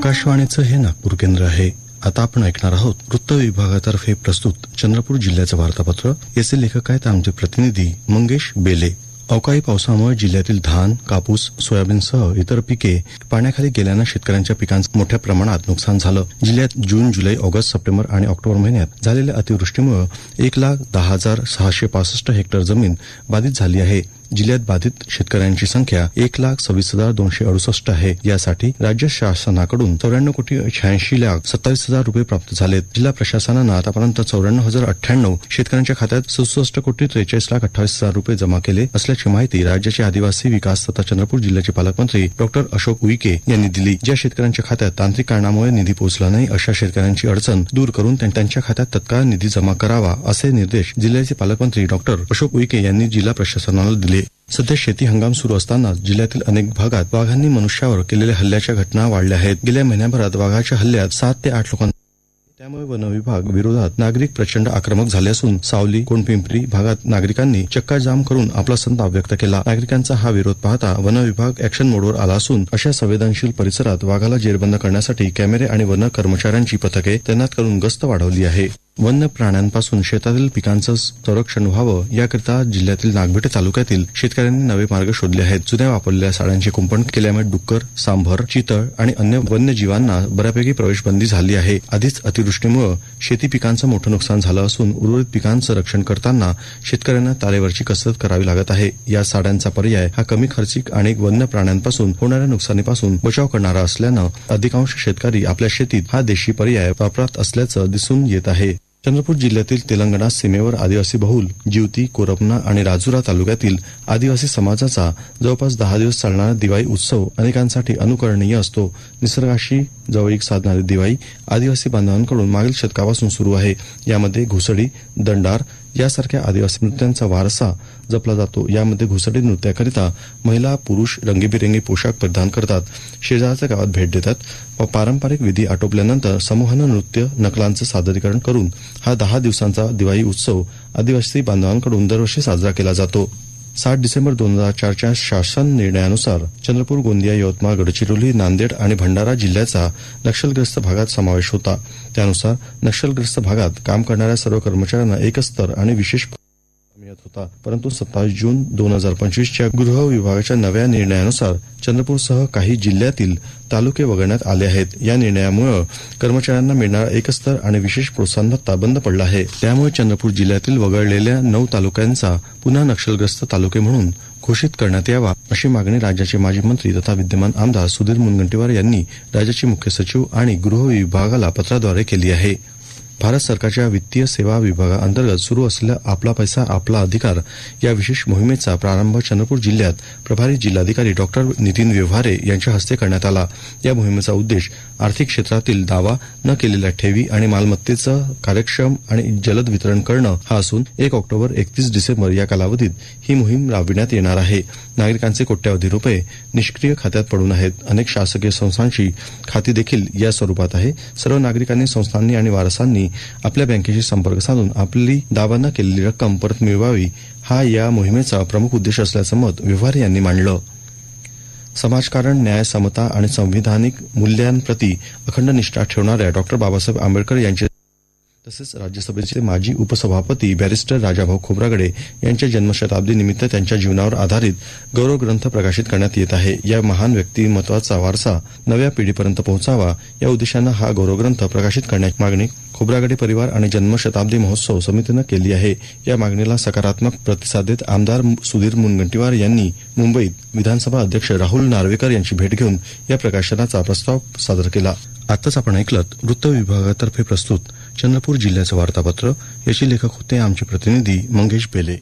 आकाशवाणीचं हे नागपूर केंद्र आहे. आता आपण ऐकणार आहोत वृत्त विभागातर्फे प्रस्तुत चंद्रपूर जिल्ह्याचं वार्तापत्र. याचे लेखक आहेत आमचे प्रतिनिधी मंगेश बेले. अवकाळी पावसामुळे जिल्ह्यातील धान कापूस सोयाबीनसह इतर पिके पाण्याखाली गेल्यानं शेतकऱ्यांच्या पिकांचं मोठ्या प्रमाणात नुकसान झालं. जिल्ह्यात जून जुलै ऑगस्ट सप्टेंबर आणि ऑक्टोबर महिन्यात झालेल्या अतिवृष्टीमुळे एक लाख दहा हजार सहाशे पासष्ट हेक्टर जमीन बाधित झाली आहे. जिल्ह्यात बाधित शेतकऱ्यांची संख्या एक लाख सव्वीस हजार दोनशे अडुसष्ट आहे. यासाठी राज्य शासनाकडून चौऱ्याण्णव कोटी शहाऐंशी लाख सत्तावीस हजार रुपये प्राप्त झालेत. जिल्हा प्रशासनानं आतापर्यंत चौऱ्याण्णव हजार अठ्ठ्याण्णव शेतकऱ्यांच्या खात्यात सदुसष्ट कोटी त्रेचाळीस लाख अठ्ठावीस हजार रुपये जमा केले असल्याची माहिती राज्याचे आदिवासी विकास तथा चंद्रपूर जिल्ह्याचे पालकमंत्री डॉक्टर अशोक उईके यांनी दिली. ज्या शेतकऱ्यांच्या खात्यात तांत्रिक कारणामुळे निधी पोहोचला नाही अशा शेतकऱ्यांची अडचण दूर करून त्यांच्या खात्यात तत्काळ निधी जमा करावा असे निर्देश जिल्ह्याचे पालकमंत्री डॉक्टर अशोक उईके यांनी जिल्हा प्रशासनाला दिले. सध्या शेती हंगाम सुरू असताना जिल्ह्यातील अनेक भागात वाघांनी मनुष्यावर केलेल्या हल्ल्याच्या घटना वाढल्या आहेत. गेल्या महिन्याभरात वाघाच्या हल्ल्यात सात ते आठ लोकांना त्यामुळे वन विभाग विरोधात नागरिक प्रचंड आक्रमक झाले असून सावली कोणपिंपरी भागात नागरिकांनी चक्का जाम करून आपला संताप व्यक्त केला. नागरिकांचा हा विरोध पाहता वन विभाग ऍक्शन मोडवर आला असून अशा संवेदनशील परिसरात वाघाला जेरबंद करण्यासाठी कॅमेरे आणि वन कर्मचाऱ्यांची पथके तैनात करून गस्त वाढवली आहे. वन्य प्राण्यांपासून शेतातील पिकांचं संरक्षण व्हावं याकरिता जिल्ह्यातील नागभेटे तालुक्यातील शेतकऱ्यांनी नवे मार्ग शोधले आहेत. जुन्या वापरलेल्या साड्यांचे कुंपण केल्यामुळे डुक्कर सांभर चितळ आणि अन्य वन्यजीवांना बऱ्यापैकी प्रवेशबंदी झाली आहे. आधीच अतिवृष्टीमुळे शेती पिकांचं मोठं नुकसान झालं असून उर्वरित पिकांचं रक्षण करताना शेतकऱ्यांना तारेवरची कसरत करावी लागत आहे. या साड्यांचा पर्याय हा कमी खर्चिक आणि वन्य प्राण्यांपासून होणाऱ्या नुकसानीपासून बचाव करणारा असल्यानं अधिकांश शेतकरी आपल्या शेतीत हा देशी पर्याय वापरात असल्याचं दिसून येत आहे. चंद्रपूर जिल्ह्यातील तेलंगणा सीमेवर आदिवासी बहुल ज्युती कोरपना आणि राजुरा तालुक्यातील आदिवासी समाजाचा जवळपास दहा दिवस चालणारा दिवाळी उत्सव अनेकांसाठी अनुकरणीय असतो. निसर्गाशी जवळीक साधणारी दिवाळी आदिवासी बांधवांकडून मागील शतकापासून सुरू आहे. यामध्ये घुसडी दंडार यासारख्या आदिवासी नृत्यांचा वारसा जपला जातो. यामध्ये घुसडी नृत्याकरिता महिला पुरुष रंगीबिरंगी पोशाख परिधान करतात. शेजारच्या गावात भेट देतात. व पारंपरिक विधी आटोपल्यानंतर समूहानं नृत्य नकलांचं सादरीकरण करून हा दहा दिवसांचा दिवाळी उत्सव आदिवासी बांधवांकडून दरवर्षी साजरा केला जातो. सात डिसेंबर दोन हजार चारच्या शासन निर्णयानुसार चंद्रपूर गोंदिया यवतमाळ गडचिरोली नांदेड आणि भंडारा जिल्ह्याचा नक्षलग्रस्त भागात समावेश होता. त्यानुसार नक्षलग्रस्त भागात काम करणाऱ्या सर्व कर्मचाऱ्यांना एकच स्तर आणि विशेष होता. परंतु सत्तावीस जून दोन हजार पंचवीसच्या गृह विभागाच्या नव्या निर्णयानुसार चंद्रपूरसह काही जिल्ह्यातील तालुके वगळण्यात आले आहेत. या निर्णयामुळे कर्मचाऱ्यांना मिळणारा एकस्तर आणि विशेष प्रोत्साहन भत्ता बंद पडला आहे. त्यामुळे चंद्रपूर जिल्ह्यातील वगळलेल्या नऊ तालुक्यांचा पुन्हा नक्षलग्रस्त तालुके म्हणून घोषित करण्यात यावा अशी मागणी राज्याचे माजी मंत्री तथा विद्यमान आमदार सुधीर मुनगंटीवार यांनी राज्याचे मुख्य सचिव आणि गृह विभागाला पत्राद्वारे केली आहे. भारत सरकारच्या वित्तीय सेवा विभागाअंतर्गत सुरू असलेल्या आपला पैसा आपला अधिकार या विशेष मोहिमेचा प्रारंभ चंद्रपूर जिल्ह्यात प्रभारी जिल्हाधिकारी डॉक्टर नितीन व्यवहारे यांच्या हस्ते करण्यात आला. या मोहिमेचा उद्देश आर्थिक क्षेत्रातील दावा न केलेल्या ठेवी आणि मालमत्तेचं कार्यक्षम आणि जलद वितरण करणं हा असून एक ऑक्टोबर एकतीस डिसेंबर या कालावधीत ही मोहीम राबविण्यात येणार आहे. नागरिकांचे कोट्यावधी रुपये निष्क्रिय खात्यात पडून आहेत. अनेक शासकीय संस्थांची खाती देखील या स्वरूपात आहे. सर्व नागरिकांनी संस्थांनी आणि वारसांनी आपल्या बँकेशी संपर्क साधून आपली दावा केलेली रक्कम परत मिळवावी हा या मोहिमेचा प्रमुख उद्देश असल्याचं मत व्यवहार यांनी मांडलं. समाजकारण न्याय समता आणि संविधानिक मूल्यांप्रती अखंड निष्ठा ठेवणाऱ्या डॉक्टर बाबासाहेब आंबेडकर यांचे तसेच राज्यसभेचे माजी उपसभापती बॅरिस्टर राजाभाऊ खोब्रागडे यांच्या जन्मशताब्दी निमित्त त्यांच्या जीवनावर आधारित गौरव ग्रंथ प्रकाशित करण्यात येत आहे. या महान व्यक्तिमत्वाचा वारसा नव्या पिढीपर्यंत पोहोचावा या उद्देशानं हा गौरव ग्रंथ प्रकाशित करण्याची मागणी खोब्रागडे परिवार आणि जन्मशताब्दी महोत्सव समितीनं केली आहे. या मागणीला सकारात्मक प्रतिसाद देत आमदार सुधीर मुनगंटीवार यांनी मुंबईत विधानसभा अध्यक्ष राहुल नार्वेकर यांची भेट घेऊन या प्रकाशनाचा प्रस्ताव सादर केला. आताच आपण ऐकलं वृत्त विभागातर्फे प्रस्तुत चंद्रपूर जिल्ह्याचं वार्तापत्र. याचे लेखक होते आमचे प्रतिनिधी मंगेश बेले.